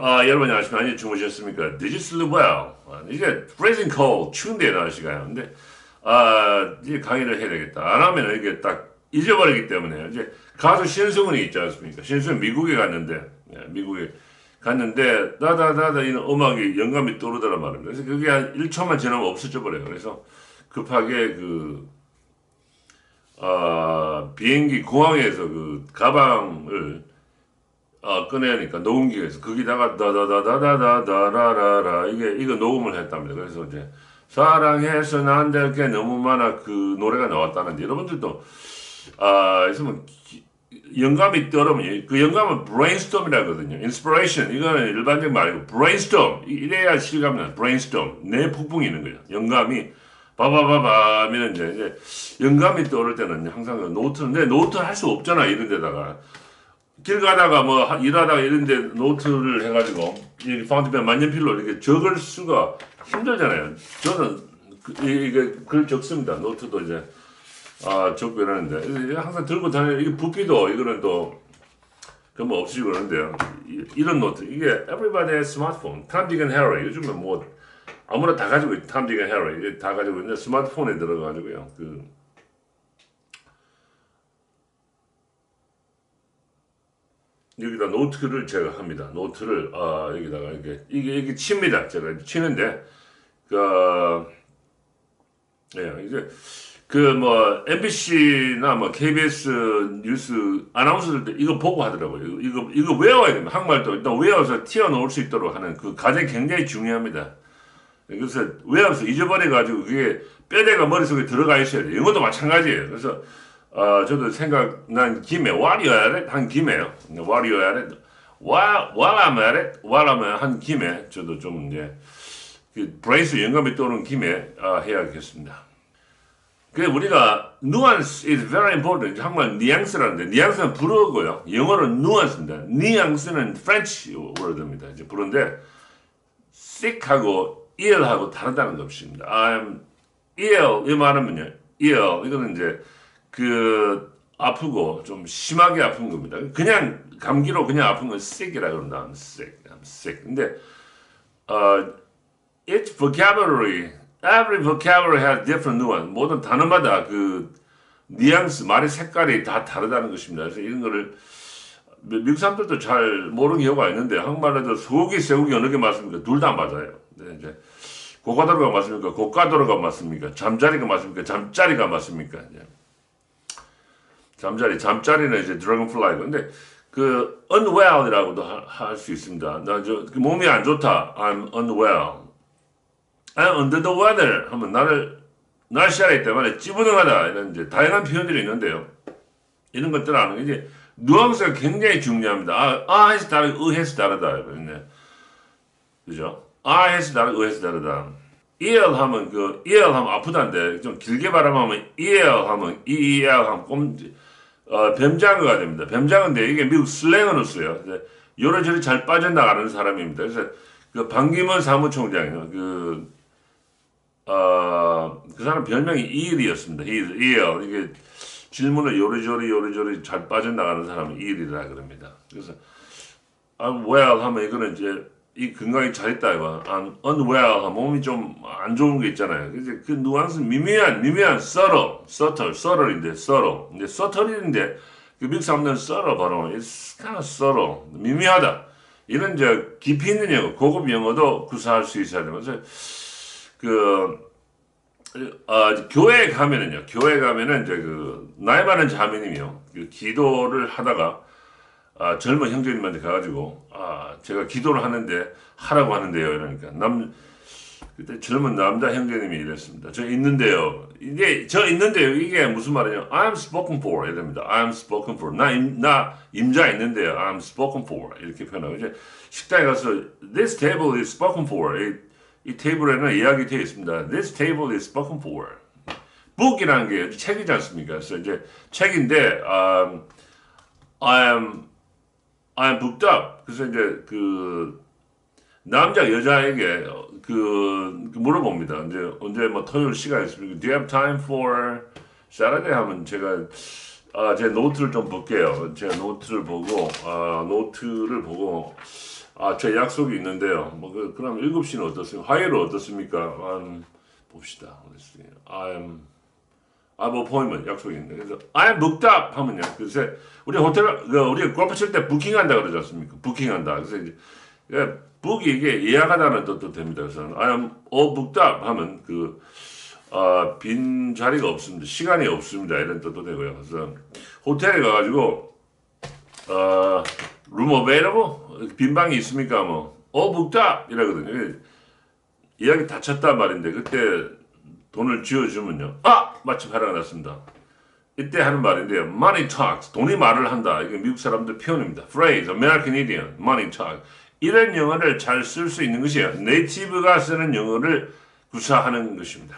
아, 여러분 안녕하십니까? 많이 주무셨습니까? Did you sleep well? 아, 이게 freezing cold, 추운데 날씨가요. 근데 아, 이제 강의를 해야 되겠다. 안 하면 이게 딱 잊어버리기 때문에 이제 가수 신승훈이 있지 않습니까? 신승훈 미국에 갔는데 예, 미국에 갔는데 다다다다 이런 음악이 영감이 떠오르더란 말입니다. 그래서 그게 한 1초만 지나면 없어져 버려요. 그래서 급하게 그 아, 비행기 공항에서 그 가방을 어, 꺼내니까 녹음기에서 거기다가 다다다다다다라라라 이게 이거 녹음을 했답니다. 그래서 이제 사랑해서는 안 될 게 너무 많아 그 노래가 나왔다는데 여러분들도 아 있으면 기- 영감이 떠오르면 그 영감은 brainstorm이라거든요. inspiration 이거는 일반적 말이고 이- 이래야 실감이 나. brainstorm 내 폭풍이 있는 거예요. 영감이 바바바바 하면 이제, 영감이 떠오를 때는 항상 그 노트인데 노트 할 수 없잖아 이런 데다가 길 가다가 뭐 하- 일하다가 이런데 노트를 해가지고 이 파운드펜 만년필로 이렇게 적을 수가 힘들잖아요. 저는 그, 이- 이게 글 적습니다. 노트도 이제 아 적고 이러는데 항상 들고 다니는 이게 붓기도 이거는 또 그뭐 없으시고 그러는데요. 이- 이런 노트 이게 everybody has smartphone. 탐딕앤 해리 요즘에 뭐 아무나 다 가지고 있- 탐딕앤 해리 다 가지고 있는데 스마트폰에 들어가지고요. 그 여기다 노트를 제가 합니다. 노트를 아 여기다가 이렇게 이게 이게 칩니다. 제가 치는데 그 예, 이제 그 뭐 MBC나 뭐 KBS 뉴스 아나운서들도 이거 보고 하더라고요. 이거 이거 외워야 됩니다. 한국말도 일단 외워서 튀어나올 수 있도록 하는 그 과정이 굉장히 중요합니다. 그래서 외워서 잊어버려 가지고 그게 뼈대가 머릿속에 들어가 있어야 돼요. 영어도 마찬가지예요. 그래서 어, 저도 생각난 김에 while you're at it 한 김에요. while you're at it while, while I'm at it while I'm 한 김에 저도 좀 이제 그 브레이스 영감이 떠오르는 김에 아, 해야겠습니다. 그 우리가 nuance is very important. 한국말 뉘앙스라는데 뉘앙스는 불어고요. 영어로 nuance입니다. 뉘앙스는 French word입니다. 이제 불어인데 sick하고 ill하고 다르다는 것입니다. I'm ill 이 말하면요. ill 이거는 이제 그 아프고 좀 심하게 아픈 겁니다. 그냥 감기로 그냥 아픈 건 sick이라 그런다. I'm sick. I'm sick. 근데 어 each vocabulary, every vocabulary has different nuance. 모든 단어마다 그 뉘앙스, 말의 색깔이 다 다르다는 것입니다. 그래서 이런 거를 미- 미국 사람들도 잘 모르는 경우가 있는데 한국말에도 소고기, 쇠고기 어느 게 맞습니까? 둘 다 맞아요. 네, 이제 고가도로가 맞습니까? 고가도로가 맞습니까? 잠자리가 맞습니까? 잠자리가 맞습니까? 이제 잠자리, 잠자리는 이제 드래곤플라이고 근데 그 unwell이라고도 할 수 있습니다. 나저 그 몸이 안 좋다. I'm unwell. I'm under the weather 하면 나를 날씨 아래 때문에 찌부둥하다 이런 이제 다양한 표현들이 있는데요. 이런 것들을 아는 게 이제 뉘앙스가 굉장히 중요합니다. 아, 아 해서 다르고 의 해서 다르다. 이러네. 그죠? 아 해서 다르고 의 해서 다르다. Ill 하면 그 ill 하면 아프다인데 좀 길게 발음하면 ill 하면 eel 하면 꼼 어, 뱀장어가 됩니다. 뱀장어인데 이게 미국 슬랭으로 써요. 요래저래 잘 빠져나가는 사람입니다. 그래서 그 반기문 사무총장이요. 그, 어, 그 사람 별명이 이일이었습니다. 이일. 이게 질문을 요래저래 요래저래 잘 빠져나가는 사람은 이일이라 그럽니다. 그래서 I'm well 하면 이거는 이제 이 건강이 잘 있다 이거. I'm unwell 몸이 좀 안 좋은 게 있잖아요. 그래서 그 뉘앙스 미미한 미미한 subtle, subtle, subtle인데 subtle. 근데 subtle인데 그 미국 사람들은 subtle 발음. It's kind of subtle. 미미하다. 이런 이제 깊이 있는 영어, 고급 영어도 구사할 수 있어야. 그래서 그 어, 교회에 가면은요, 교회 가면은 이제 그 나이 많은 자매님이요, 그 기도를 하다가 아, 젊은 형제님한테 가가지고 아, 제가 기도를 하는데 하라고 하는데요, 이러니까 남 그때 젊은 남자 형제님이 이랬습니다. 저 있는데요. 이게 저 있는데요. 이게 무슨 말이냐? I'm spoken for 이랍니다. I'm spoken for. 나, 임, 나 임자 있는데요. I'm spoken for 이렇게 표현하고 이제 식당에 가서 this table is spoken for. 이, 이 테이블에는 이야기 되어 있습니다. This table is spoken for. book이라는 게 책이지 않습니까? 그래서 이제 책인데 um, I am I am booked up. 그래서 이제 그 남자 여자에게 그, 그 물어봅니다. 이제 언제 뭐 토요일 시간 있습니까? Do you have time for Saturday? 하면 제가 아, 제 노트를 좀 볼게요. 제 노트를 보고 아, 노트를 보고 아, 제 약속이 있는데요. 뭐 그, 그럼 7시는 어떻습니까? 화요일 어떻습니까? 음, 봅시다. I'm I have appointment 약속이 있는데 그래서 I'm booked up 하면요. 그래서 우리 호텔 그 우리 골프 칠 때 부킹한다 그러지 않습니까? 부킹한다. 그래서 이제 예, book이 이게 예약하다는 뜻도 됩니다. 그래서 I'm all booked up 하면 그 아, 빈 자리가 없습니다. 시간이 없습니다. 이런 뜻도 되고요. 그래서 호텔에 가가지고 어, room available 빈 방이 있습니까? 뭐 all booked up 이러거든요. 예약이 다 찼단 말인데 그때 돈을 쥐어주면요. 아 마침 하라가 났습니다. 이때 하는 말인데요. Money talks. 돈이 말을 한다. 이게 미국 사람들 표현입니다. Phrase, American idiom, money talk. 이런 영어를 잘 쓸 수 있는 것이요. 네이티브가 쓰는 영어를 구사하는 것입니다.